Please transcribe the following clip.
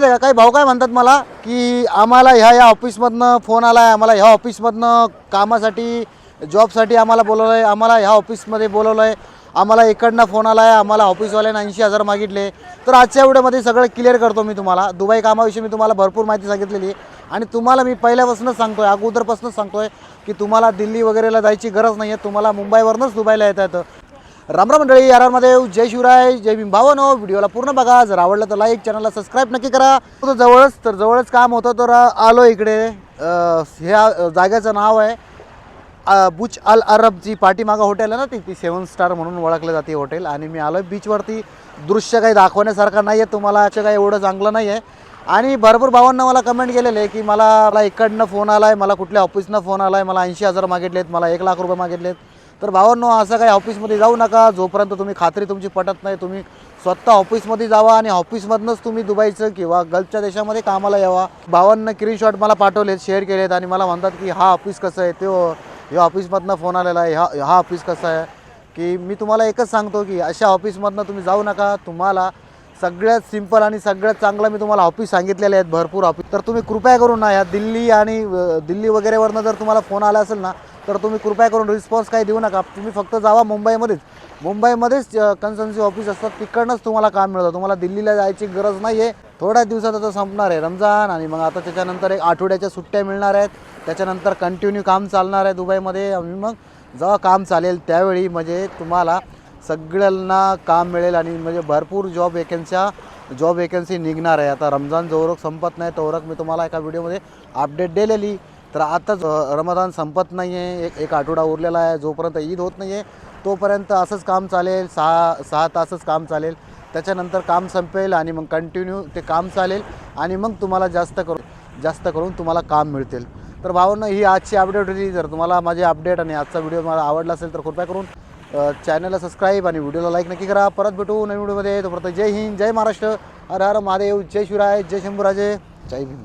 काही भाऊ काय म्हणतात मला की आम्हाला ह्या या ऑफिसमधनं फोन आला आहे आम्हाला ह्या ऑफिसमधनं कामासाठी जॉबसाठी आम्हाला बोलवलं आहे आम्हाला ह्या ऑफिसमध्ये बोलवलं आहे आम्हाला इकडनं फोन आला आहे आम्हाला ऑफिसवाल्यानं ऐंशी हजार मागितले. तर आजच्या व्हिडिओमध्ये सगळं क्लिअर करतो मी तुम्हाला. दुबई कामाविषयी मी तुम्हाला भरपूर माहिती सांगितलेली आहे. आणि तुम्हाला मी पहिल्यापासूनच सांगतो आहे अगोदरपासूनच सांगतो आहे की तुम्हाला दिल्ली वगैरेला जायची गरज नाही आहे तुम्हाला मुंबईवरूनच दुबईला येता येतं. रामराम मंडळी यारामध्ये जय शिवराय जय भीम भावानो व्हिडिओला पूर्ण बघा. जर आवडलं तर लाईक चॅनलला सबस्क्राईब नक्की करा. तो जवळच तर जवळच काम होतं तर आलो इकडे. ह्या जागेचं नाव आहे बुच अल अरब जी पाठीमागं हॉटेल आहे ना ती ती सेवन स्टार म्हणून ओळखलं जाते हॉटेल आणि मी आलो आहे बीचवरती दृश्य काही दाखवण्यासारखं नाही आहे तुम्हाला असं काही एवढं चांगलं नाही आहे आणि भरपूर भावांना मला कमेंट केलेले आहे की मला मला इकडनं फोन आला आहे मला कुठल्या ऑफिसनं फोन आला आहे मला ऐंशी हजार मागितलेत मला एक लाख रुपये मागितलेत. तर भावांनो असं काही ऑफिसमध्ये जाऊ नका. जोपर्यंत तुम्ही खात्री तुमची पटत नाही तुम्ही स्वतः ऑफिसमध्ये जावा आणि ऑफिसमधनंच तुम्ही दुबईचं किंवा गल्फच्या देशामध्ये कामाला यावा. भावांना स्क्रीनशॉट मला पाठवलेत शेअर केलेत आणि मला म्हणतात की हा ऑफिस कसं आहे? तो या ऑफिसमधनं फोन आलेला आहे. ह्या हा ऑफिस कसं आहे? की मी तुम्हाला एकच सांगतो की अशा ऑफिसमधनं तुम्ही जाऊ नका. तुम्हाला सगळ्यात सिंपल आणि सगळ्यात चांगलं मी तुम्हाला ऑफिस सांगितलेले आहेत भरपूर ऑफिस तर तुम्ही कृपया करून ना या दिल्ली आणि दिल्ली वगैरेवरनं जर तुम्हाला फोन आला असेल ना तर तुम्ही कृपया करून रिस्पॉन्स काही देऊ नका. तुम्ही फक्त जावा मुंबईमध्येच. मुंबईमध्येच कन्सन्सी ऑफिस असतात तिकडनंच तुम्हाला काम मिळतं. तुम्हाला दिल्लीला जायची गरज नाही आहे थोड्या दिवसात आता संपणार आहे रमजान. आणि मग आता त्याच्यानंतर एक आठवड्याच्या सुट्ट्या मिळणार आहेत. त्याच्यानंतर कंटिन्यू काम चालणार आहे दुबईमध्ये. आणि मग जेव्हा काम चालेल त्यावेळी म्हणजे तुम्हाला सगळ्यांना काम मिळेल आणि म्हणजे भरपूर जॉब वेकन्स्या जॉब वेकन्सी निघणार आहे. आता रमजान जोवरक संपत नाही तोवरक मी तुम्हाला एका व्हिडिओमध्ये अपडेट दिलेली. तर आताच रमजान संपत नाही आहे एक एक आठवडा उरलेला आहे. जोपर्यंत ईद होत नाही आहे तोपर्यंत असंच काम चालेल. सहा सहा तासच काम चालेल. त्याच्यानंतर काम संपेल आणि मग कंटिन्यू ते काम चालेल. आणि मग तुम्हाला जास्त करून जास्त करून तुम्हाला काम मिळतील. तर भावांनो ही आजची अपडेट होती. जर तुम्हाला माझे अपडेट आणि आजचा व्हिडिओ मला आवडला असेल तर कृपया करून चॅनलला सबस्क्राईब आणि व्हिडिओला लाईक नक्की करा. परत भेटू नवीन व्हिडिओमध्ये तोपर्यंत जय हिंद जय महाराष्ट्र. हर हर महादेव जय शिवराय जय शंभूराजे. जय भीम.